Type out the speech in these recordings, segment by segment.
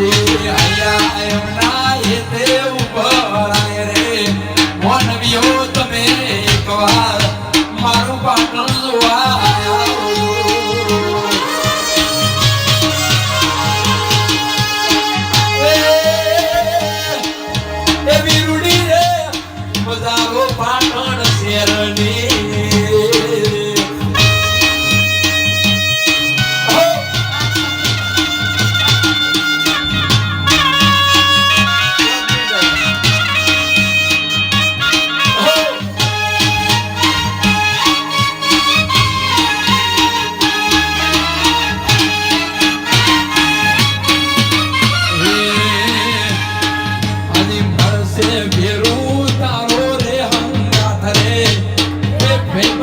હરિયા એમના એ દેવ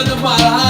Of my life.